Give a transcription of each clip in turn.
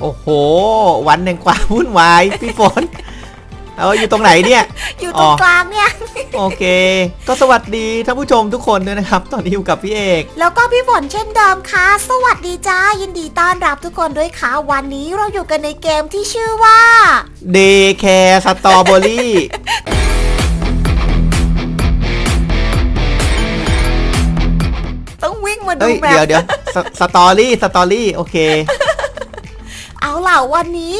โอ้โห วันแห่งความวุ่นวายพี่ฝนเอาอยู่ตรงไหนเนี่ย อยู่ตรงอ๋อกลางเนี่ย โอเค ก็สวัสดีท่านผู้ชมทุกคนด้วยนะครับ ตอนนี้อยู่กับพี่เอก แล้วก็พี่ฝนเช่นเดิมค่ะ สวัสดีจ้า ยินดีต้อนรับทุกคนด้วยค่ะ วันนี้เราอยู่กันในเกมที่ชื่อว่าเดย์แคร์สตรอเบอรี่ต้องวิ่งมาดูเอ้ยแบเดี๋ยวบเดี๋ยวสสตอรี่ สตอรี่ โอเคเอา ล่ะวันนี้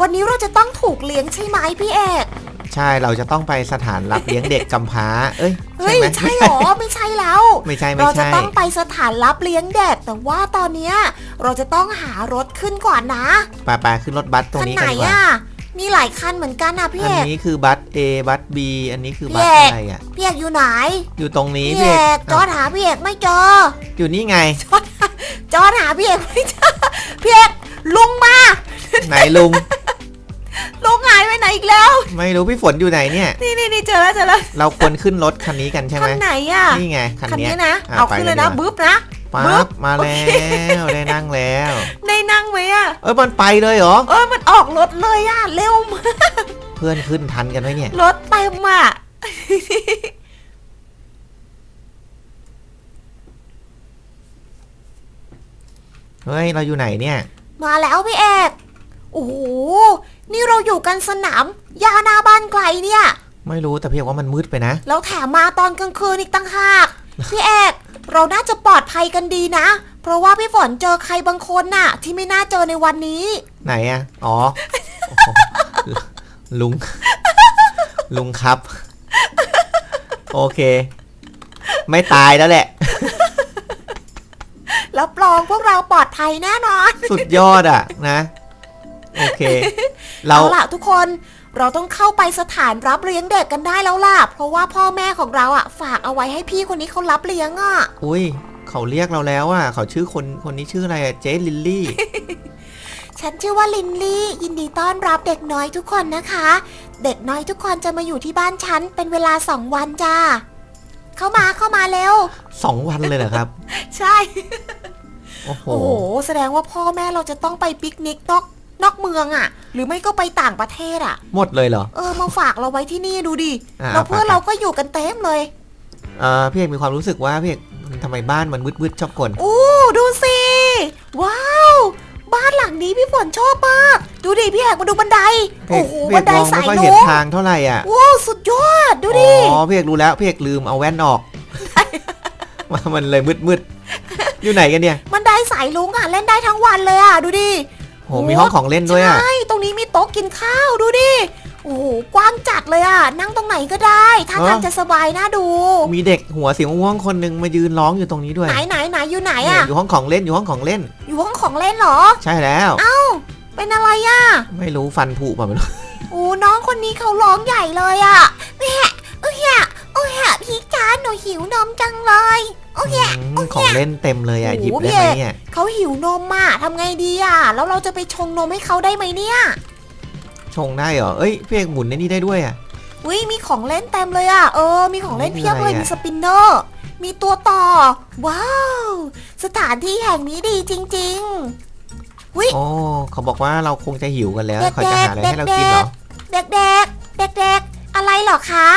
วันนี้เราจะต้องถูกเลี้ยงใช่ไหมพี่เอกใช่เราจะต้องไปสถานรับเลี้ยงเด็กกำพร้า เอ้ยเฮ้ใช่ยไหมใช่หรอไม่ใช่แล้วไม่ใช่ไม่เราจะใช่ต้องไปสถานรับเลี้ยงเด็กแต่ว่าตอนเนี้ยเราจะต้องหารถขึ้นก่อนนะไปไปขึ้นรถบัสตรงคันนี้ไหนกันดีกว่าอะมีหลายคันเหมือนกันนะพี่อันเอกนี้คือบัส A บัส B อันนี้คือบัสพี่เอกอะไรอะพี่เอกอยู่ไหน อยู่ตรงนี้พี่พี่เอเอกกจอดหาพี่เอกไม่เจอ อยู่นี่ไงจอดหาพี่เอกไม่เจอพี่เอก ลุงมา ไหนลุง ลุงหายไปไหนอีกแล้ว ไม่รู้พี่ฝนอยู่ไหนเนี่ย นี่นี่นี่เจอแล้วเจอแล้วเราควรขึ้นรถคันนี้กันใช่ไหคัมนไหนอะนี่ไงคันคันเนี้ยนี้นะอะเอาไปขึ้นเลเลยยนะดีกว่าบึ๊บนะปั๊บึ๊บบมาแล้วได้นั่งแล้ว ได้นั่งไหมอะ เอ้ยมันไปเลยเหรอ เออมันออกรถเลยอะ เร็วมากเพื่อนขึ้นทันกันไหมเนี่ย รถเต็มอะ เฮ้ยเราอยู่ไหนเนี่ย มาแล้วพี่เอกโอ้โหนี่เราอยู่กันสนามยาหนาบ้านไกลเนี่ย ไม่รู้แต่เพียงว่ามันมืดไปนะ แล้วแถมมาตอนกลางคืนอีกตั้งหาก พี่เอกเราน่าจะปลอดภัยกันดีนะ เพราะว่าพี่ฝนเจอใครบางคนน่ะ ที่ไม่น่าเจอในวันนี้ ไหนอะอ๋อโอ้โหลุง ลุงครับ โอเค ไม่ตายแล้วแหละ แล้วปลองพวกเราปลอดภัยแน่นอน สุดยอดอะนะ โอเค เราเอาล่ะทุกคนเราต้องเข้าไปสถานรับเลี้ยงเด็กกันได้แล้วล่ะ เพราะว่าพ่อแม่ของเราอะ ฝากเอาไว้ให้พี่คนนี้เขารับเลี้ยงอะ อุ้ย เขาเรียกเราแล้วอะเขาชื่อคนคนนี้ชื่ออะไรอะเจลิลลี่ ฉันชื่อว่าลินลี่ ยินดีต้อนรับเด็กน้อยทุกคนนะคะ เด็กน้อยทุกคนจะมาอยู่ที่บ้านฉันเป็นเวลาสองวันจ้า เข้ามาเข้ามาเร็วสองวันเลยเหรอครับ ใช่ โอ้โห โอ้โห แสดงว่าพ่อแม่เราจะต้องไปปิกนิกนอกนอกเมืองอะ่ะ หรือไม่ก็ไปต่างประเทศอะ่ะ หมดเลยเหรอ เออ มาฝากเราไว้ที่นี่ดูดิอ่าเราเพื่อนไปๆ เราก็อยู่กันเต็มเลย เออพี่เอกมีความรู้สึกว่าพี่เอกทำไมบ้านมันวืดๆชอบกลอู้ดูสิ ว้าว บ้านหลังนี้พี่ฝนชอบมาก ดูดิพี่แอกมาดูบันได พี่เอโอ้กโห พี่เอบันกไดมองสาไม่ยค่อยโน้เห็นมทางเท่าไหร่อะ ว้าวสุดยอด ดูดิ อ๋อพี่เอกรู้แล้วพี่เอกลืมเอาแว่นออก มันเลยมืดๆอยู่ไหนกันเนี่ยบันไดสายลุงอะเล่นได้ทั้งวันเลยอะดูดิโหมีห้องของเล่นด้วยอะใช่ตรงนี้มีโต๊ะกินข้าวดูดิโอ้โหกว้างจัดเลยอะ นั่งตรงไหนก็ได้ถ้าเออทางจะสบายน่าดู มีเด็กหัวสีม่วงๆคนหนึ่งมายืนร้องอยู่ตรงนี้ด้วยไหนไหนไหนอยู่ไหนเนี่ยอะอยู่ห้องของเล่นอยู่ห้องของเล่น อยู่ห้องของเล่นเหรอ ใช่แล้วเป็นอะไรอะ ไม่รู้ฟันผุป่ะไม่รู้โอ้น้องคนนี้เขาร้องใหญ่เลยอะแม่โอ้ยอะโอ้ยอะพี่จ้าหนูหิวนมจังเลย โอ้ยอะอืมของเล่นเต็มเลยอะ โอ้โหหยิบได้พี่ไหมเอก เนี่ยเขาหิวนมอะทำไงดีอะ แล้วเราจะไปชงนมให้เขาได้ไหมเนี่ยชงได้เหรอ เอ้ยพี่เอกหมุนในนี่ได้ด้วยอะ อุ้ยมีของเล่นเต็มเลยอะ เออ มีของเล่นนี่คือเพียบเลยอะไรอะ มีสปินเนอร์ มีตัวต่อ ว้าว สถานที่แห่งนี้ดีจริง โอ้เขาบอกว่าเราคงจะหิวกันแล้วเด็กๆเขาจะหาอะไรให้เรากินเหรอ ๆ เด็กๆ เด็กๆ อะไรเหรอคะ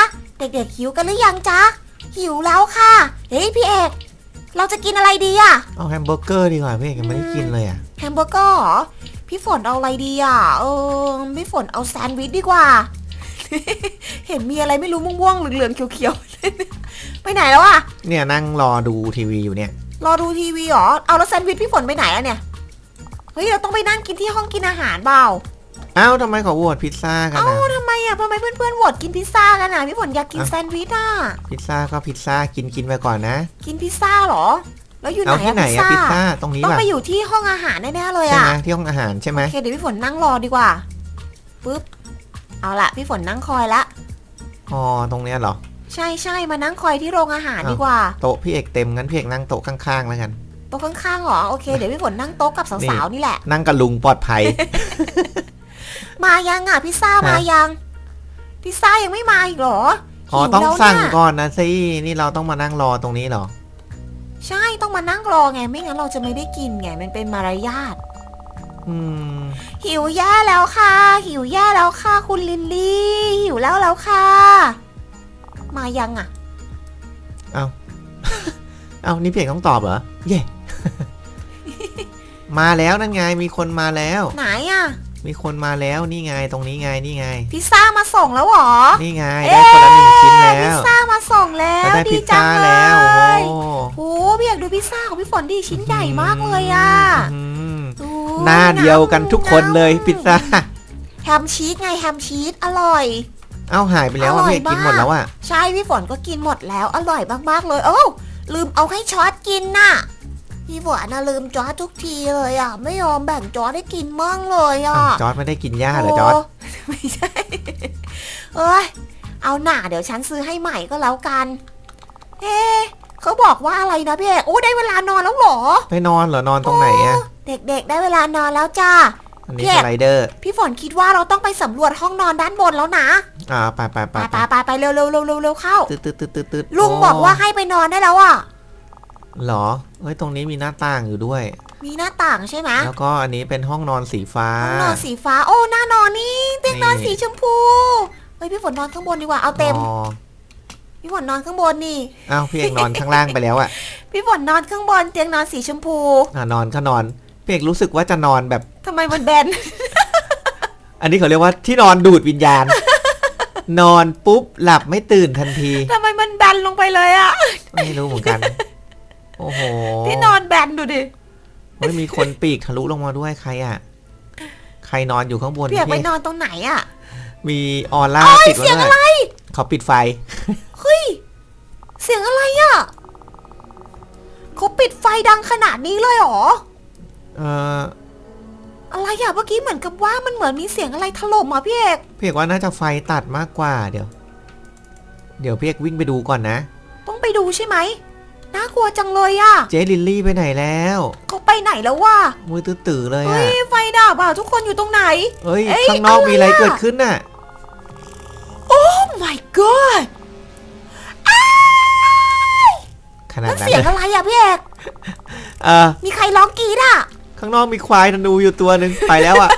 เด็กๆหิวกันหรือยังจ๊ะ หิวแล้วค่ะ เฮ้ยพี่เอก เราจะกินอะไรดีอะเอาแฮมเบอร์เกอร์ดีกว่าพี่เอกยังไม่ได้กินเลยอะแฮมเบอร์เกอร์เหรอ พี่ฝนเอาอะไรดีอะเออพี่ฝนเอาแซนด์วิชดีกว่า เห็นมีอะไรไม่รู้ม่วงๆเหลืองๆเขียวๆ ไปไหนแล้วอะเนี่ยนั่งรอดูทีวีอยู่เนี่ย รอดูทีวีเหรอ เอาแล้วแซนด์วิชพี่ฝนไปไหนอะเนี่ย เฮ้ยเราต้องไปนั่งกินที่ห้องกินอาหารเปล่า อ้าวทำไมเขาโหวตพิซซ่ากันเอ้าอะทำไมอะทำไมเพื่อนๆโหวตกินพิซซ่ากันอะพี่ฝนอยากกินอะแซนด์วิชอะพิซซ่าก็พิซซ่ากินกินไปก่อนนะ กินพิซซ่าเหรอ แล้วอยู่ไหนเอาอะที่ไหนพิซอะซ่าพิซซ่าตรงนี้ต้องป่ะไปอยู่ที่ห้องอาหารแน่ๆเลยใช่อะไหมที่ห้องอาหารใช่ไหมโอเคเดี๋ยวพี่ฝนนั่งรอดีกว่าปึ๊บเอาละพี่ฝนนั่งคอยละ อ๋อตรงเนี้ยเหรอ ใช่ใช่มานั่งคอยที่โรงอาหารอ้าว ดีกว่าโต๊ะพี่เอกเต็มงั้นพี่เอกนั่งโต๊ะข้างๆแล้วกัน โต๊ะข้างๆเหรอโอเคเดี๋ยวพี่ฝนนั่งโต๊ะกับนี่สาวๆนี่แหละ นั่งกับลุงปลอดภัย มายังอะพิซซ่าฮะมายัง พิซซ่ายังไม่มาอีกเหรออ๋อหิวต้องแล้วสั่งเนี่ยก่อนนะสินี่เราต้องมานั่งรอตรงนี้เหรอ ใช่ต้องมานั่งรอไง ไม่งั้นเราจะไม่ได้กินไงมันเป็นมารยาท อืม หิวแย่แล้วค่ะ หิวแย่แล้วค่ะ คุณลินลี่ หิวแล้วแล้วค่ะ มายังอะ เอาเอานี่เพียงต้องตอบเหรอ เย่ มาแล้วนั่นไงมีคนมาแล้ว ไหนอะ มีคนมาแล้วนี่ไงตรงนี้ไงนี่ไง พิซซ่ามาส่งแล้วเหรอ นี่ไงได้คนละหนึ่งชิ้นแล้พิซว ซ่ามาส่งแล้วแล้วได้ดีพิซจัซ่างเลแล้วยโอ้โอ้พี่อยากดูพิซซ่าของพี่ฝนดีชิ้นใหญ่มากเลยอะอืมโอ้หน้าเดียวกันทุกคนเลยน้ำพิซซ่า แฮมชีสไงแฮมชีสอร่อย เอ้าหายไปแล้วอะอร่อยพี่กินมากหมดแล้วอะ ใช่พี่ฝนก็กินหมดแล้วอร่อยมากๆเลย โอ้าลืมเอาให้ช็อตกินน่ะ พี่ฝนน่ะลืมจอร์จทุกทีเลยอะ ไม่ยอมแบ่งจอร์จให้กินมั่งเลยอะอ้าวจอร์ดไม่ได้กินหญ้าเหรอจอร์ดโไม่ใช่ เอ้ย เอาหน่าเดี๋ยวฉันซื้อให้ใหม่ก็แล้วกัน เอ๊ะเขาบอกว่าอะไรนะพี่เอกโอ้ได้เวลานอนแล้วเหรอไปนอนเหรอนอนตรงไหนอะเด็กๆ ได้เวลานอนแล้วจ้าอันนี้พี่สไลเดอร์ พี่ฝนคิดว่าเราต้องไปสำรวจห้องนอนด้านบนแล้วนะอ่าไปไปไปไปไปไปไปเร็วเร็วเร็วเร็วเร็วเข้าตืดตืดตืดตืดตืดลุงโบอกว่าให้ไปนอนได้แล้วอะ เหรอเฮ้ย ตรงนี้มีหน้าต่างอยู่ด้วย มีหน้าต่างใช่ไหมแล้วก็อันนี้เป็นห้องนอนสีฟ้า ห้องนอนสีฟ้า โอ้ หน้านอนนี่เตียงนอนนี่ สีชมพู เฮ้ย พี่ฝนนอนข้างบนดีกว่า เอาเต็ม อ๋อพี่ฝนนอนข้างบนนี่ อ้าวพี่เอกนอนข้างล่างไปแล้วอะพี่ฝนนอนข้างบน เตียงนอนสีชมพู อ่านอนก็นอนพี่เอกรู้สึกว่าจะนอนแบบ ทำไมมันแบน อันนี้เขาเรียกว่าที่นอนดูดวิญญาณ นอนปุ๊บหลับไม่ตื่นทันที ทำไมมันแบนลงไปเลยอะไม่รู้เหมือนกัน โอ้โหที่นอนแบนดูดิเฮ้ยมีคนปีกทะลุลงมาด้วยใครอะ ใครนอนอยู่ข้างบนพี่อยากไปพี่นอนตรงไหนอะมีออร่าเอ้ยติดเสียงไว้อะไรด้วยเขาปิดไฟ เฮ้ย เสียงอะไรอะเขาปิดไฟดังขนาดนี้เลยเหรอ เอออะไรอะเมื่อกี้เหมือนกับว่ามันเหมือนมีเสียงอะไรถล่มอะพี่เอกพี่เอกว่าน่าจะไฟตัดมากกว่าเดี๋ยว เดี๋ยวพี่เอกวิ่งไปดูก่อนนะ ต้องไปดูใช่ไหม น่ากลัวจังเลยอะเจลิลลี่ไปไหนแล้วเขาไปไหนแล้ววะมือตื้อๆเลยเฮ้อะยไฟดับอะทุกคนอยู่ตรงไหนเอ้ยเอ้ยข้างนอกอะไรมีอะไรอะ เกิดขึ้นน่ะ Oh my god ขนาดนั่นนั้นเสียงเลยอะไรอะพี่เอกเออมีใครร้องกรีดอะข้างนอกมีควายธนูอยู่ตัวหนึ่งไปแล้วอะ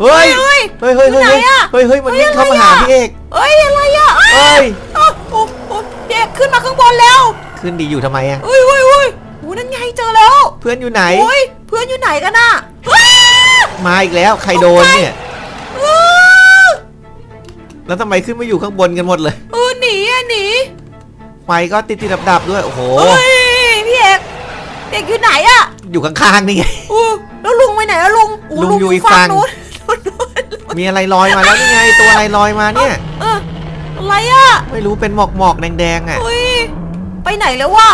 เฮ้ยเฮ้ย เฮ้ยเฮ้ยอยู่เฮ้ยไหนอะเฮ้ยเฮ้ยมันวิ่งเข้ามาหาเฮ้ยอะไรอะ พี่เอกเอ้ยอะไรอะเอ้ย เอ้ย โอ้โหพี่เอกขึ้ นมาข้างบนแล้วขึ้นดีอยู่ทำไมอะเฮ้ยเฮ้ยเฮ้ยโอ้นั่นไงเจอแล้วเพื่อนอยู่ไหนโอ้ยเพื่อนอยู่ไหนกันน่ะอ้ามาอีกแล้วใครโดนเนี่ย อ้าแล้วทำไมขึ้นมาอยู่ข้างบนกันหมดเลย เออหนีอะหนีไฟก็ติดติดดับดับๆด้วย โอ้โห เฮ้ยพี่เอกเด็กอยู่ไหนอะอยู่ข้างๆนี่ไง อู้แล้วลุงไปไหนอะลุงโลุงอยู่อีกฝั่งนู้นมีอะไรลอยมาแล้วนี่ไง ตัวอะไรลอยมาเนี่ย เอออะไรอะไม่รู้เป็นหมอกหมอกๆแดงๆอะเฮ้ย ไปไหนแล้ววะ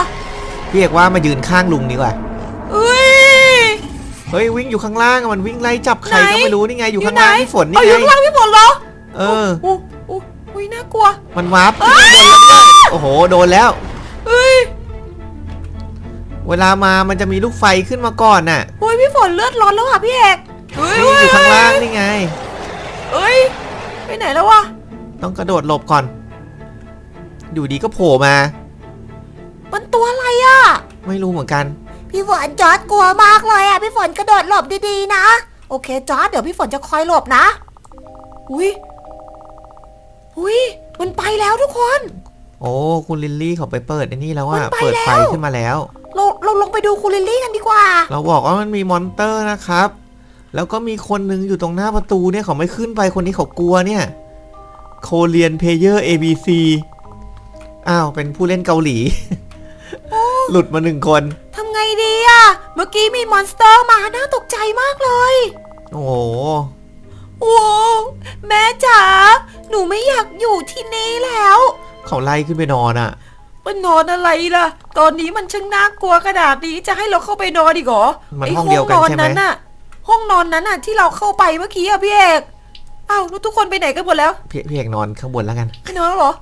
พี่เอกว่ามายืนข้างลุงดีกว่าเฮ้ย เฮ้ยวิ่งอยู่ข้างล่างอะมันวิ่งไล่จับใครไหน ก็ไม่รู้นี่ไงอยู่ข้างไหนล่างพี่ฝนนี่เอาอยู่ไงข้างล่างพี่ฝนเหรอเออ โอ้โอ้อุ้ยน่ากลัว มันวาร์ปขึ้นไปบนแล้วเนี่ยโอ้โหโดนแล้วเฮ้ยเวลามามันจะมีลูกไฟขึ้นมาก่อนน่ะโอ้ยพี่ฝนเลือดร้อนแล้วอะพี่เอกเฮ้ยนี่อยู่ข้างล่างนี่ไงเฮ้ยไปไหนแล้ววะต้องกระโดดหลบก่อน อยู่ดีก็โผล่มา มันตัวอะไรอะ ไม่รู้เหมือนกัน พี่ฝนจอร์ดกลัวมากเลยอะ พี่ฝนกระโดดหลบดีๆนะ โอเคจอร์ดเดี๋ยวพี่ฝนจะคอยหลบนะ อุ้ยอุ้ยมันไปแล้วทุกคน โอ้คุณลิลลี่เขาไปเปิดไอ้นี่แล้วว่ามันไปเปิดไฟแล้ว ขึ้นมาแล้ว เราเราลงไปดูคูลิลลี่กันดีกว่า เราบอกว่ามันมีมอนเตอร์นะครับ แล้วก็มีคนหนึงอยู่ตรงหน้าประตูเนี่ยเขาไม่ขึ้นไปคนนี้เขากลัวเนี่ยโคเรียนเพเยอร์ ABC อ้าวเป็นผู้เล่นเกาหลี หลุดมาหนึ่งคน ทำไงดีอะ เมื่อกี้มีมอนสเตอร์มาน่าตกใจมากเลย โอ้โห โอ้แม่จ๋า หนูไม่อยากอยู่ที่นี่แล้ว เขาไล่ขึ้นไปนอนอะ่ะ มันนอนอะไรล่ะ ตอนนี้มันช่างน่ากลัวขนาดนี้จะให้เราเข้าไปนอนอีกเหรอมันไห้องเดียวกันใช่ไหม นั้นน่ะ ห้องนอนนั้นน่ะที่เราเข้าไปเมื่อกี้อะพี่เอกอ้าวแล้วทุกคนไปไหนกันหมดแล้วพี่พี่เอกนอนข้างบนแล้วกัน ไปนอนแล้วเหรอ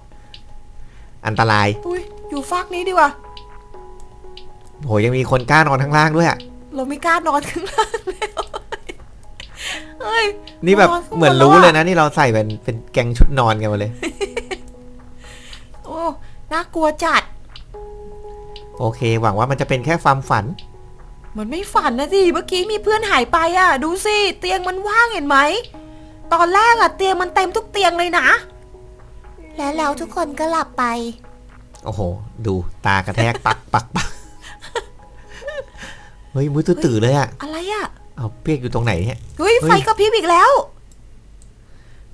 อันตราย อุ้ยอยู่ฟากนี้ดีกว่า โหยังมีคนกล้านอนข้างล่างด้วยอะ่ะเราไม่กล้านอนข้างล่างแล้วเฮ้ยนี่แบบนอนข้างบนเหมือนรู้แล้วอะเลยนะนี่เราใส่เป็นเป็นแกงชุดนอนกันมาเลย โอ้น่ากลัวจัด โอเค หวังว่ามันจะเป็นแค่ความฝัน มันไม่ฝันนะสิเมื่อกี้มีเพื่อนหายไปอะ ดูสิเตียงมันว่างเห็นไหมตอนแรกอะเตียงมันเต็มทุกเตียงเลยนะ และแล้วทุกคนก็หลับไป โอ้โห ดูตากระแทกปักปักปัก เฮ้ยมือตื่นๆเลยอะอะไรอะเอาเปียกอยู่ตรงไหนเนี่ยเฮ้ยเฮ้ยไฟกระพริบอีกแล้ว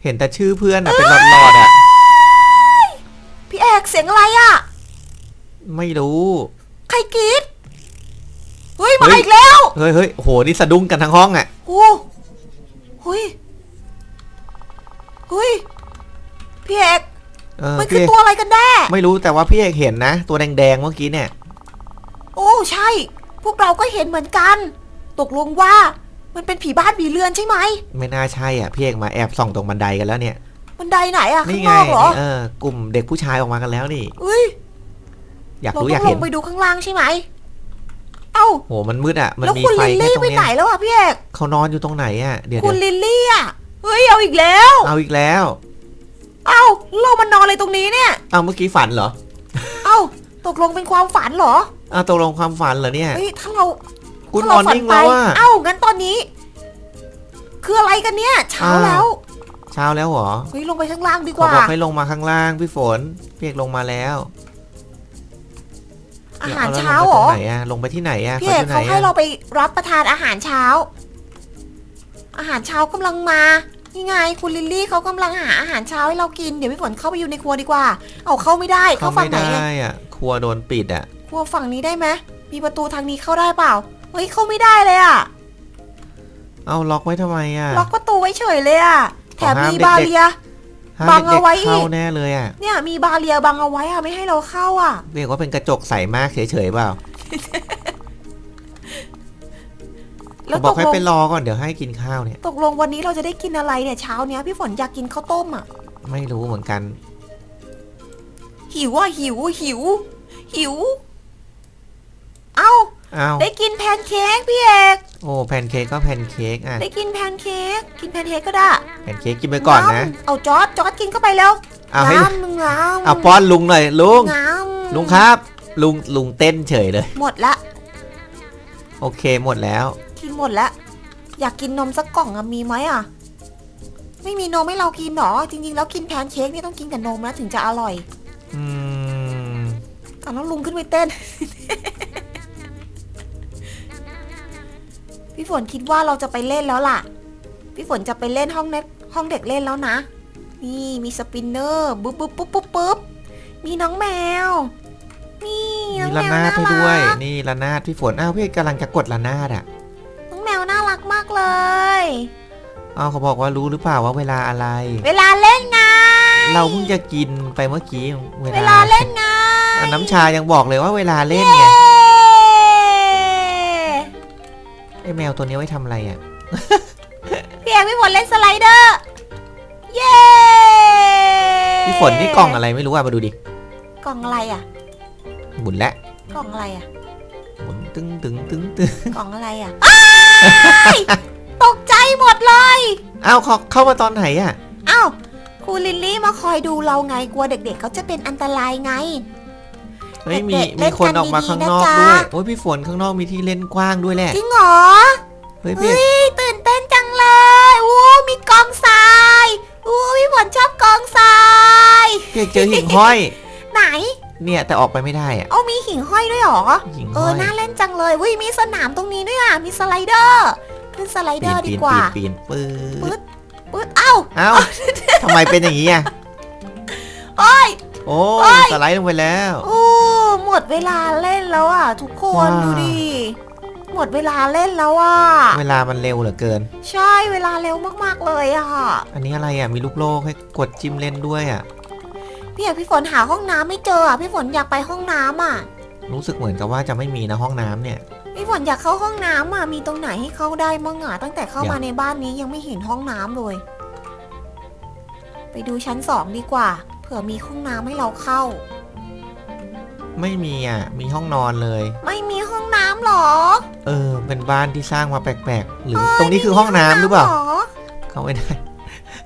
เห็นแต่ชื่อเพื่อนอะเป็นหลอดๆอะพี่เอกเสียงอะไรอะไม่รู้ ใครกรีดเฮ้ยมาเฮ้ยอีกแล้วเฮ้ยเฮ้ยโหนี่สะดุ้งกันทั้งห้องอะโอ้เฮ้ยเฮ้ยพี่เอกเออมันคืพี่อเอกตัวอะไรกันแน่ ไม่รู้แต่ว่าพี่เอกเห็นนะ ตัวแดงๆเมื่อกี้เนี่ย โอ้ใช่ พวกเราก็เห็นเหมือนกัน ตกลงว่ามันเป็นผีบ้านผีเรือนใช่ไหม ไม่น่าใช่อะพี่เอกมาแอบส่องตรงบันไดกันแล้วเนี่ย บันไดไหนอะข้านี่งไงนอกเหรอเออกลุ่มเด็กผู้ชายออกมากันแล้วนี่เฮ้ยอยากเรารู้ต้ออยากงลเห็นงไปดูข้างล่างใช่ไหม เอ้าโหมันมืดอะ มันแล้วมีคุณไฟลิลแค่ลี่ตรงไปเนี้ไหนยแล้วอะพี่เอกเขานอนอยู่ตรงไหนอะเดี๋ยวคุณเดี๋ยวลิลลี่อะเฮ้ยเอาอีกแล้ว เอาอีกแล้ว เอ้าเรามันนอนอะไรตรงนี้เนี่ย เอาเมื่อกี้ฝันเหรอ เอ้า ตกลงเป็นความฝันเหรอเอาตกลงความฝันเหรอเนี่ย เฮ้ยถ้าเราคุณถ้านเราอนฝันิ่งไปแล้วอะเอ้างั้นตอนนี้ คืออะไรกันเนี่ย เช้าอ้าวแล้วเช้าแล้วเหรอเฮ้ยลงไปข้างล่างดีกเขาว่าบอกให้ลงมาข้างล่างพี่ฝนพี่เอกลงมาแล้ว อาหารแล้วเช้าลงเหรไปตองไหนอะลงไปที่ไหนอะพี่เอกอยู่ไหนเขาให้อะเราไปรับประทานอาหารเช้า อาหารเช้ากำลังมานี่ไงคุณลิลลี่เขากำลังหาอาหารเช้าให้เรากินเดี๋ยวพี่ฝนเข้าไปอยู่ในครัวดีกว่า เอาเข้าไม่ได้เข้าเข้าฝั่ไม่งไหนได้อะอะ ครัวโดนปิดอะครัวฝั่งนี้ได้ไหมมีประตูทางนี้เข้าได้เปล่า เฮ้ยเข้าไม่ได้เลยอะเอาล็อกไว้ทำไมอะล็อกประตูไว้เฉยเลยอะแถมขอห้ามมีเด็กๆบาเรียห้ามบังเด็กเอาไว้ๆอีกเข้าแน่เลยอะเนี่ยมีบาเรียบังเอาไว้อะไม่ให้เราเข้าอะเรียกว่าเป็นกระจกใสมากเฉยๆเปล่าแล้วบตอกกให้ลงไปรอก่อนเดี๋ยวให้กินข้าวเนี่ย ตกลงวันนี้เราจะได้กินอะไรเนี่ยเช้าเนี้ยพี่ฝนอยากกินข้าวต้มอะไม่รู้เหมือนกัน หิวอะหิวหิว หิว เอ้า อ้าวได้กินแพนเค้กพี่เอกโอ้แพนเค้กก็แพนเค้กอะได้กินแพนเค้กกินแพนเค้กก็ได้แพนเค้กกินไปก่อนนะงเอาจอร์ดจอร์ดกินเข้าไปแล้วเอาให้งามงามเอาป้อนลุงหน่อยลุงงามลุงครับ ลุงลุงเต้นเฉยเลย หมดละโอเคหมดแล้ว กินหมดละอยากกินนมสักกล่องอะมีไหมอะไม่มีนมให้เรากินหรอจริงๆแล้วกินแพนเค้กนี่ต้องกินกับนมนะถึงจะอร่อย อืมเอาแล้วลุงขึ้นไปเต้น พี่ฝนคิดว่าเราจะไปเล่นแล้วล่ะ พี่ฝนจะไปเล่นห้องเน็ตห้องเด็กเล่นแล้วนะ นี่มีสปินเนอร์ปุ๊บปุ๊บปุ๊บปุ๊บปุ๊บมีน้องแมว นี่น้อมีงระแมวนาน่าดให้ด้วยรักนี่ระนาดพี่ฝนอ้าวพี่กำลังจะกดระนาดอะน้องแมวน่ารักมากเลย อ้าวเขาบอกว่ารู้หรือเปล่าว่าเวลาอะไร เวลาเล่นไง เราเพิ่งจะกินไปเมื่อกี้เวเวลาลาเล่นไงอะน้ำชายังบอกเลยว่าเวลาเล่นไงเย้ไอ้แมวตัวนี้ไว้ทำอะไรอะพี่เอกพี่ฝนเล่นสไลเดอร์ เย้พี่ฝนนี่กล่องอะไรไม่รู้อะมาดูดิกล่องอะไรอะหมุนแล้วกล่องอะไรอะหมุนตึงตึงตึงตึงกล่องอะไรอะอ้ายตกใจหมดเลยอ้าวเขาเข้ามาตอนไหนอะอ้าวค รูลิลลี่มาคอยดูเราไงกลัวเด็ก ๆ เขาจะเป็นอันตรายไง เฮ้ยมีเด็กๆเล่มีนคนกันออกมาดีๆข้างนะนอกจ๊ะด้วยโอ้ยพี่ฝนข้างนอกมีที่เล่นกว้างด้วยแหละจริงเหรอเฮ้ยพี่เฮ้ยตื่นเต้นจังเลยอู้มีกองทรายอู้พี่ฝนชอบกองทราย พี่เจอหิ่งห้อย ไหน เนี่ยแต่ออกไปไม่ได้อะเอามีหิ่งห้อยด้วยเหรอ หิ่งเอห้ออยน่าเล่นจังเลยวิมีสนามตรงนี้ด้วยอะ มีสไลเดอร์ ขึ้นสไลเดปีอนร์ปีดีนกว่า ปีนปีนปื๊ปึ๊ดด ปึ๊ดเอ้าเอ้าทำไมเป็นอย่างนี้อะโอ้ย โอ้โอ้ย สไลด์ลงไปแล้ว โอ้หมดเวลาเล่นแล้วอะ ทุกคนว้าดูดิ หมดเวลาเล่นแล้วอะ เวลามันเร็วเหลือเกิน ใช่เวลาเร็วมากๆเลยอะ อันนี้อะไรอะมีลูกโลกให้กดจิ้มเล่นด้วยอะ พี่อยากพี่ฝนหาห้องน้ำไม่เจออะ พี่ฝนอยากไปห้องน้ำอะ รู้สึกเหมือนกับว่าจะไม่มีนะห้องน้ำเนี่ย พี่ฝนอยากเข้าห้องน้ำอะมีตรงไหนให้เข้าได้มั่งอะตั้งแต่เข้าอยากมาในบ้านนี้ยังไม่เห็นห้องน้ำเลย ไปดูชั้นสองดีกว่า เผื่อมีห้องน้ำให้เราเข้า ไม่มีอะ มีห้องนอนเลย ไม่มีห้องน้ำหรอ เออ เป็นบ้านที่สร้างมาแปลกๆ หรือตรงนี้คือห้องน้ำหรือเปล่า เข้าไม่ได้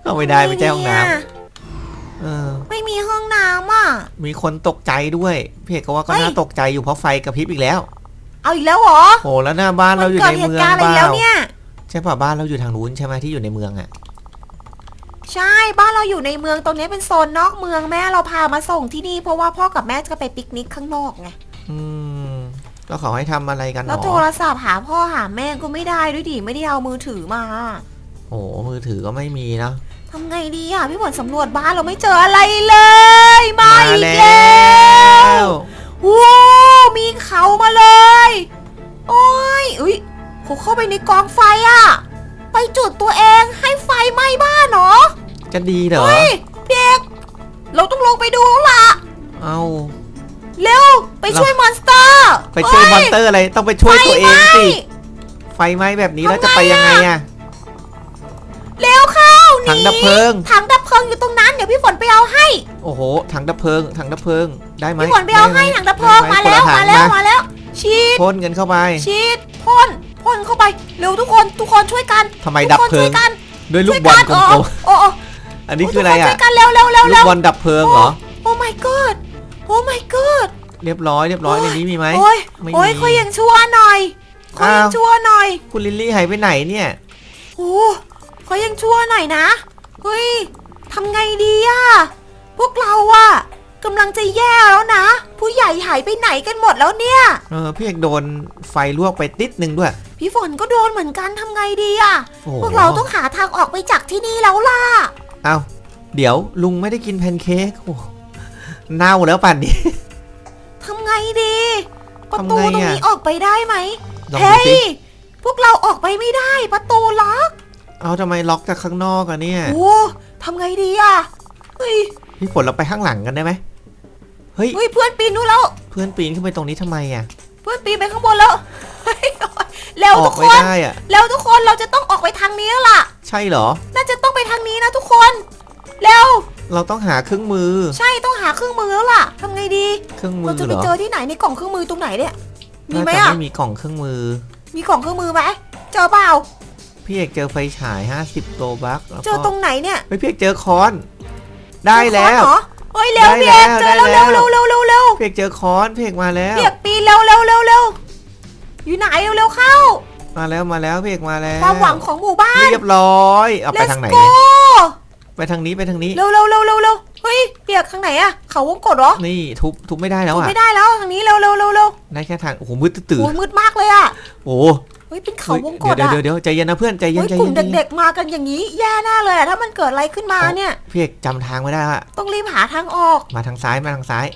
เข้าไม่ได้ไม่ใช่ห้องน้ำเออ ไม่มีห้องน้ำอะ มีคนตกใจด้วยพี่เอกก็ว่าก็เฮ้ยน่าตกใจอยู่เพราะไฟกระพริบอีกแล้ว เอาอีกแล้วเหรอโหแล้วหน้าบ้านเราอยู่กิในดเหเมืตุองการณ์อะไรเปแล้วล่าเนี่ยใช่ป่ะบ้านเราอยู่ทางนู้นใช่ไหมที่อยู่ในเมืองอะใช่บ้านเราอยู่ในเมืองตรงนี้เป็นโซนนอกเมืองแม่เราพามาส่งที่นี่เพราะว่าพ่อกับแม่จะไปปิกนิกข้างนอกไงอืมแล้วเขาให้ทำอะไรกันหรแล้วอโทรศัพท์หาพ่อหาแม่ก็ไม่ได้ด้วยดิไม่ได้เอามือถือมาโอ้โหมือถือก็ไม่มีเนาะทำไงดีอะพี่ฝนสำรวจบ้านเราไม่เจออะไรเลยมาอีกแล้วว้าว มีเขามาเลย โอ้ยอุ้ยเขาเข้าไปในกองไฟอะไปจุดตัวเองให้ไฟไหม้บ้านเหรอจะดีเหรอ เฮ้ยพี่เอกเราต้องลงไปดูแล้วล่ะเอาเร็ว ไปช่วยมอนสเตอร์ไปช่วยมฮ้อนเตอร์อะไร ต้องไปช่วยตัวเองสิ ไฟไหม้ไฟไหม้แบบนี้แล้วทำไงจะไปยังไงอะเร็วเข้าหนีถังดับเพลิง ถังดับเพลิงอยู่ตรงนั้น เดี๋ยวพี่ฝนไปเอาให้ โอ้โห ถังดับเพลิง ถังดับเพลิง ได้ไหมพี่ฝนไปเอาให้ด้ถังดับเพลิงได้ไหมาแล้วคนมาละแล้วถังมาแล้วฉีดพ่นเงินเข้าไปฉีดพ่นพ่นเข้าไปเร็วทุกคนทุกคนช่วยกันทำไมทุดักบคนเพลิช่วงยกันด้วยลูช่กวยบอลกันกโอ้ลมโอ้โอ้ๆอันนี้คืออะไรทุกนอะช่วยกันเร็วเร็วเร็วลูเร็กวบอลดับเพลิงเหรอโอ้ my god โอ้ my god เรียบร้อยเรียบร้อยในนี้มีไหมโอ้ยไม่มีโอ้ยเขายังชั่วหน่อยเขายังอ้าวชั่วหน่อย คุณลิลลี่หายไปไหนเนี่ยโอ้เขายังชั่วหน่อยนะเฮ้ยทำไงดีอะพวกเราอะ กำลังจะแย่แล้วนะ ผู้ใหญ่หายไปไหนกันหมดแล้วเนี่ย เออพี่เอกโดนไฟลวกไปติดหนึ่งด้วย พี่ฝนก็โดนเหมือนกันทำไงดีอะโอ้โห พวกเราต้องหาทางออกไปจากที่นี่แล้วล่ะ เอาเดี๋ยวลุงไม่ได้กินแพนเค้กโอ้โหเน่าแล้วป่านนี้ ทำไงดี ประทำตูไงตรงอะ นี้ออกไปได้ไหมลองดูเฮ้ยสิพวกเราออกไปไม่ได้ประตูล็อกเอาทำไมล็อกจากข้างนอกอะเนี่ย โอ้ทำไงดีอะเฮ้ย พี่ฝนเราไปข้างหลังกันได้ไหมเฮ้ยเฮ้ยเพื่อนปีนนู่นแล้ว เพื่อนปีนขึ้นไปตรงนี้ทำไมอะเพื่อนปีนไปข้างบนแล้วเฮ้ยเร็วออทุกกไม่คนได้อะเร็วทุกคนเราจะต้องออกไปทางนี้แล้วล่ะ ใช่เหรอ น่าจะต้องไปทางนี้นะทุกคน เร็ว เราต้องหาเครื่องมือ ใช่ต้องหาเครื่องมือแล้วล่ะทำไงดี เครื่องมืเราอจะเหไปรอเจอที่ไหนในกล่องเครื่องมือตรงไหนเนี่ย มีน่าไหมจะอะ ไม่มีกล่องเครื่องมือ มีกล่องเครื่องมือไหมเจอเปล่า พี่เอกเจอไฟฉาย 50 โตบัคแล้วเจอก็ตรงไหนเนี่ยเฮ้ยพี่เอกเจอค้อน ได้แล้วเจอค้อนเหรอ เฮ้ยเร็วได้พี่เอกแล้วเจอได้เร็วแล้เร็ววเร็วเร็วเร็วพี่เอกเจอค้อนพี่เอกมาแล้วพี่เอกปีนเร็วเร็วเร็วเร็วอยู่ไหนเร็วเร็วเข้า มาแล้วมาแล้วพี่เอกมาแล้วความหวังของหมู่บ้านเรียบร้อยเอาไป Let's ทางไหน go เนี่ยไปทางนี้ไปทางนี้เร็วเร็วเร็วเร็วเร็วเฮ้ยพี่เอกทางไหนอะเขาวงกดเหรอนี่ทุบทุบไม่ได้แล้วอะไม่ได้แล้วทางนี้เร็วเร็วเร็วเร็วได้แค่ทางโอ้โหมืดตื่นโอ้ยมืดมากเลยอะๆโอ้เฮ้ยเป็นเขาเฮ้ยวงกดเดี๋ยวอะเดี๋ยวเดี๋ยวใจเย็นนะเพื่อนใจเย็นเฮ้ยใจกลุ่เย็มนใจเย็นเด็กๆมากันอย่างนี้แย่แน่เลยอะถ้ามันเกิดอะไรขึ้นมาเนี่ย พี่เอกจำทางไม่ได้อะต้องรีบหาทางออก มาทางซ้ายมาทางซ้าย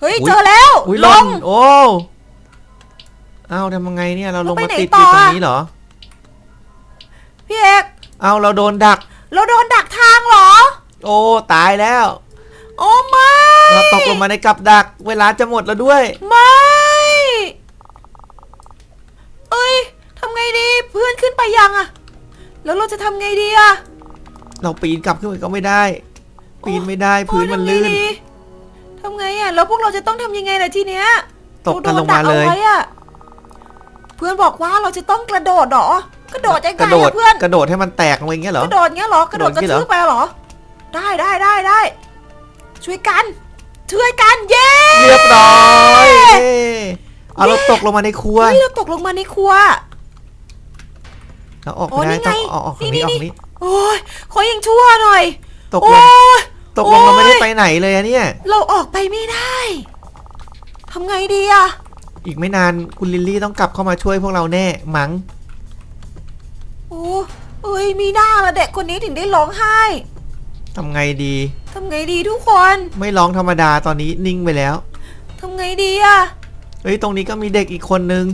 เฮ้ยอุ๊ย เจอแล้วอุ้ยลลง งโอ้เอ้าทำยังไงเนี่ยเราลงแล้วมาไปไหนติดต่ออยู่ตรงอะนี้เหรอ พี่เอกเอ้าเราโดนดัก เราโดนดักทางเหรอ โอ้ตายแล้ว โอ้ไม่เราตกลงมาในกับดัก เวลาจะหมดแล้วด้วย ไม่ เอ้ยทำไงดีเพื่อนขึ้นไปยังอะแล้วเราจะทำไงดีอะเราปีนกลับขึ้นไปก็ไม่ได้ ปีนไม่ได้พื้นมันโอ้ยลื่นทำไงดีทำไงอะแล้วพวกเราจะต้องทำยังไงล่ะทีเนี้ยตกกันลงมาเลย รโดนดักอไว้อะเพื่อนบอกว่าเราจะต้องกระโดดเหรอกระโดดยังกระไงโดดอะเพื่อน กระโดดให้มันแตกลงไปอย่างเงี้ยเหรกอระโดดเงี้ยเหรอกระโดดกกระระโดดทืบไปเหรอ ได้ได้ได้ได้ ช่วยกัน ช่วยกันเย้ เรียบร้อยเย้ เอาเราตกลงมาในครัวเฮ้ยเราตกลงมาในครัว เราออกโอ้ไม่ได้นี่ไงต้องออกออกทางนี่นี้ออกนี่ทางนี้โอ้ยขอยังชั่วหน่อยตกโอ้ลงย ตกลงเราไม่ได้โอ้ยไปไหนเลยอะเนี่ย เราออกไปไม่ได้ทำไงดีอะอีกไม่นานคุณลิลลี่ต้องกลับเข้ามาช่วยพวกเราแน่มั้งโอ้เอ้ยมีหน้าละเด็กคนนี้ถึงได้ร้องไห้ทำไงดีทำไงดีทุกคนไม่ร้องธรรมดาตอนนี้นิ่งไปแล้วทำไงดีอะ เฮ้ยตรงนี้ก็มีเด็กอีกคนนึง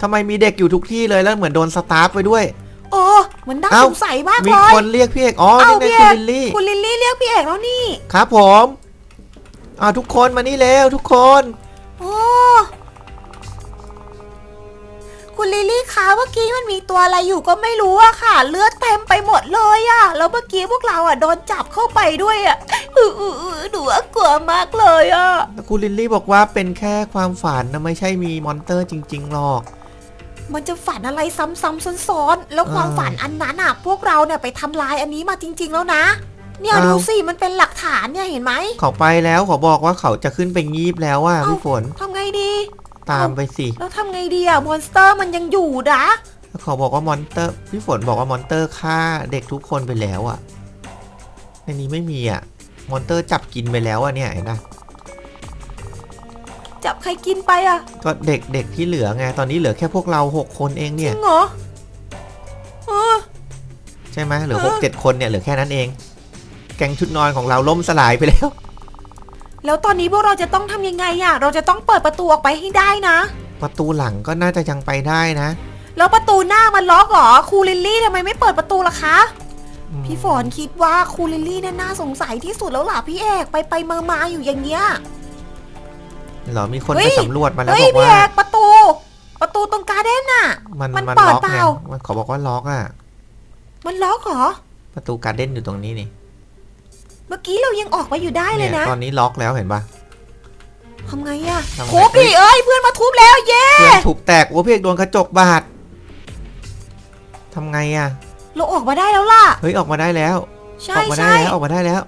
ทำไมมีเด็กอยู่ทุกที่เลยแล้วเหมือนโดนสตาร์ฟไปด้วย โอ้มันน่าเอ้าสงสัยมากมีเลยคนเรียกพี่เอกอ๋อเอ้านี่ไงพี่คุณเอกลิลลี่คุณลิลลี่เรียกพี่เอกแล้วนี่ ครับผมอ่าทุกคนมานี่เร็วทุกคน โอ้ คุณลิลลี่คะเมื่อกี้มันมีตัวอะไรอยู่ก็ไม่รู้อะค่ะ เลือดเต็มไปหมดเลยอะแล้วเมื่อกี้พวกเราอะโดนจับเข้าไปด้วยอะอืออือหนูกลัวมากเลยอะแล้วคุณลิลลี่บอกว่าเป็นแค่ความฝันนะไม่ใช่มีมอนเตอร์จริง ๆหรอกมันจะฝันอะไรซ้ำๆซ้อนๆ แล้วความฝันอันนั้นอะพวกเราเนี่ยไปทำลายอันนี้มาจริง ๆ แล้วนะ เนี่ยอ้าวดูสิมันเป็นหลักฐานเนี่ยเห็นไหมเขาไปแล้วขาบอกว่าเขาจะขึ้นไปงีบแล้วว่าเอ้าพี่ฝนทำไงดี ตตามไปสิ แล้วทำไงดีอะมอนสเตอร์มันยังอยู่นะแล้วเขาบอกว่ามอนเตอร์ พี่ฝนบอกว่ามอนเตอร์ฆ่าเด็กทุกคนไปแล้วอะในนี้ไม่มีอะมอนเตอร์จับกินไปแล้วอะเนี่ยเห็นปะจับใครกินไปอะก็เด็กเด็กที่เหลือไง ตอนนี้เหลือแค่พวกเราหกคนเองจเนี่ริย งเหรอเออ ใช่ไหมเหลือเออ หกเจ็ดคนเนี่ยเหลือแค่นั้นเอง แก๊งชุดนอนของเราล่มสลายไปแล้ว แล้วตอนนี้พวกเราจะต้องทำยังไงอะเราจะต้องเปิดประตูออกไปให้ได้นะ ประตูหลังก็น่าจะยังไปได้นะแล้วประตูหน้ามันล็อกเหรอครูลิลลี่ทำไมไม่เปิดประตูล่ะคะ อืมพี่ฝนคิดว่าครูลิลลี่เนี่ยน่าสงสัยที่สุดแล้วล่ะพี่เอกไปไปมามาอยู่อย่างเงี้ย เหรอมีคนเฮ้ไปย สำรวจมาแล้วเฮ้ยบอกพี่ว่า เอกประตู ประตูตรงการ์เด้นน่ะ มันมันมันเปิดล็อกเปไงล่า มันเขาบอกว่าล็อกอะมันล็อกเหรอ ประตูการ์เด้นอยู่ตรงนี้นี่ เมื่อกี้เรายังออกมาอยู่ได้เลยเนี่ยนะ ตอนนี้ล็อกแล้วเห็นปะ ทำไงอะทำไงทุบดิเอ้ยเพื่อนมาทุบแล้วเย้เพื่อนถูกแตกโอ้เพียกโดนกระจกบาดทำไงอะเราออกมาได้แล้วล่ะ เฮ้ยออกมาได้แล้วใช่ออกมาได้ใช่แล้วออกมาได้แล้ว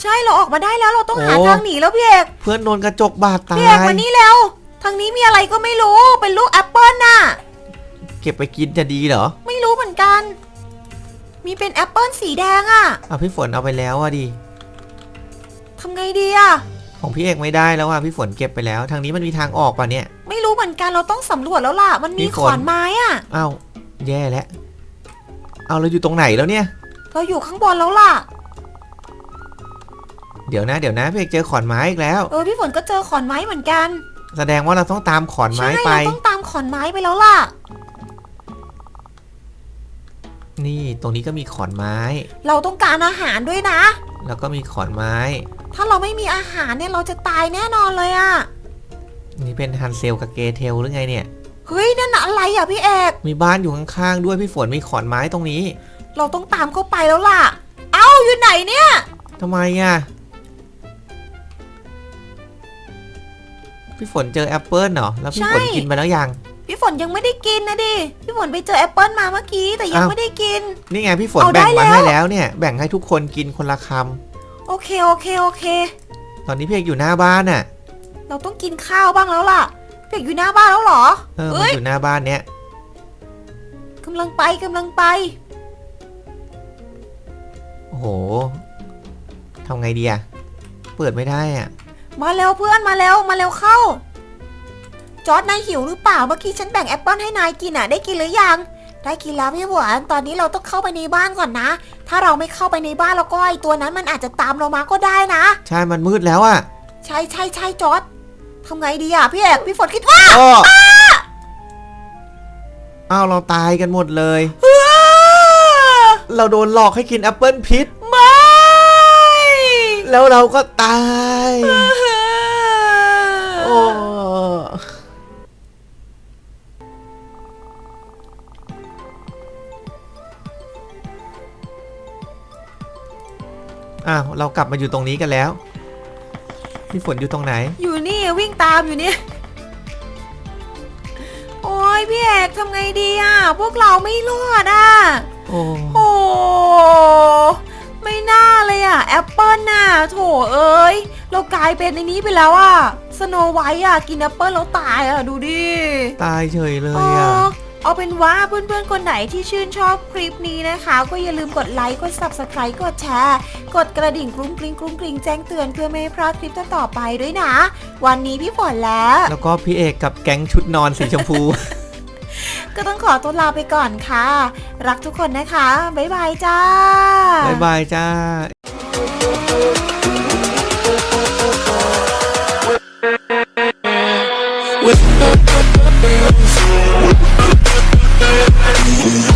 ใช่เราออกมาได้แล้วเราต้องหาโอ้ ทางหนีแล้วพี่เอกเพื่อนโดนกระจกบาดตาพี่เอกย มานี่แล้ว ทางนี้มีอะไรก็ไม่รู้เป็นลูกแอปเปิลน่ะ เก็บไปกินจะดีเหรอไม่รู้เหมือนกัน มีเป็นแอปเปิลสีแดงอะอะพี่ฝนเอาไปแล้วอะดิ ทำไงดีอะของพี่เอกไม่ได้แล้วอะพี่ฝนเก็บไปแล้ว ทางนี้มันมีทางออกป่ะเนี่ย ไม่รู้เหมือนกันเราต้องสำรวจแล้วล่ะ มันมีพี่ขฝนอนไม้อะอ้าวแย่แล้วเอาเราอยู่ตรงไหนแล้วเนี่ย เราอยู่ข้างบนแล้วล่ะ เดี๋ยวนะเดี๋ยวนะพี่เอกเจอขอนไม้อีกแล้ว เออพี่ฝนก็เจอขอนไม้เหมือนกันแสดงว่าเราต้องตามขอนไม้ใช่ไป เราต้องตามขอนไม้ไปแล้วล่ะ นี่ตรงนี้ก็มีขอนไม้ เราต้องการอาหารด้วยนะ แล้วก็มีขอนไม้ ถ้าเราไม่มีอาหารเนี่ยเราจะตายแน่นอนเลยอะนี่เป็นฮันเซลกับเกเทลหรือไงเนี่ยเฮ้ยนั่นน่ะอะไรอะพี่เอกมีบ้านอยู่ข้างๆด้วยพี่ฝนมีขอนไม้ตรงนี้ เราต้องตามเข้าไปแล้วล่ะ เอ้าอยู่ไหนเนี่ยทำไมอะพี่ฝนเจอแอปเปิลเหรอแล้วพี่ฝนใช่กินไปแล้วยัง พี่ฝนยังไม่ได้กินนะดิ พี่ฝนไปเจอแอปเปิลมาเมื่อกี้แต่ยังอ้าว ไม่ได้กิน นี่ไงพี่ฝนเอาได้แบ่งมาแล้ว ให้แล้วเนี่ย แบ่งให้ทุกคนกินคนละคโอเคโอเคโอเคำตอนนี้พี่เอกอยู่หน้าบ้านน่ะ เราต้องกินข้าวบ้างแล้วล่ะพี่เอกอยู่หน้าบ้านแล้วเหรอ เออเอ้มันยอยู่หน้าบ้านเนี้ยกำลังไปกำลังไป โอ้โหทำไงดีอะเปิดไม่ได้อะมาเร็วเพื่อนมาเร็วมาเร็วเข้า จอร์ดนายหิวหรือเปล่า เมื่อกี้ฉันแบ่งแอปเปิลให้นายกินอะ ได้กินหรือยัง ได้กินแล้วพี่หวานตอนนี้เราต้องเข้าไปในบ้านก่อนนะ ถ้าเราไม่เข้าไปในบ้านแล้วก็ไอตัวนั้นมันอาจจะตามเรามาก็ได้นะ ใช่ มันมืดแล้วอะใช่ใช่ใช่จอร์ดทำไงดีอะพี่เอกพี่ฝนคิดว่าอ้ออ้าวเราตายกันหมดเลย เราโดนหลอกให้กินแอปเปิลพิษ ไม่ แล้วเราก็ตาย อ้าวเรากลับมาอยู่ตรงนี้กันแล้ว พี่ฝนอยู่ตรงไหน อยู่นี่วิ่งตามอยู่เนี่ยโอ้ยพี่เอกทำไงดีอะ พวกเราไม่รอดอะ โอ้ โอ้ไม่น่าเลยอะ แอปเปิลน่ะโถเอ้ย เรากลายเป็นในนี้ไปแล้วอะ สโนไวท์อะ กินแอปเปิลแล้วตายอะ ดูดิตายเฉยเลเอยอะ อ เอาเป็นว่าเพื่อนๆ คนไหนที่ชื่นชอบคลิปนี้นะคะ ก็อย่าลืมกดไลค์ กด subscribe กดแชร์ กดกระดิ่งกรุ้งกริ้งกรุ้งกริ้งแจ้งเตือนเพื่อไม่ให้พลาดคลิปต่อๆไปด้วยนะ วันนี้พี่ฝนแล้ว แล้วก็พี่เอกกับแก๊งชุดนอนสีชมพู ก็ต้องขอตัวลาไปก่อนค่ะ รักทุกคนนะคะ บ๊ายบายจ้าบายบายจ้า With Yeah.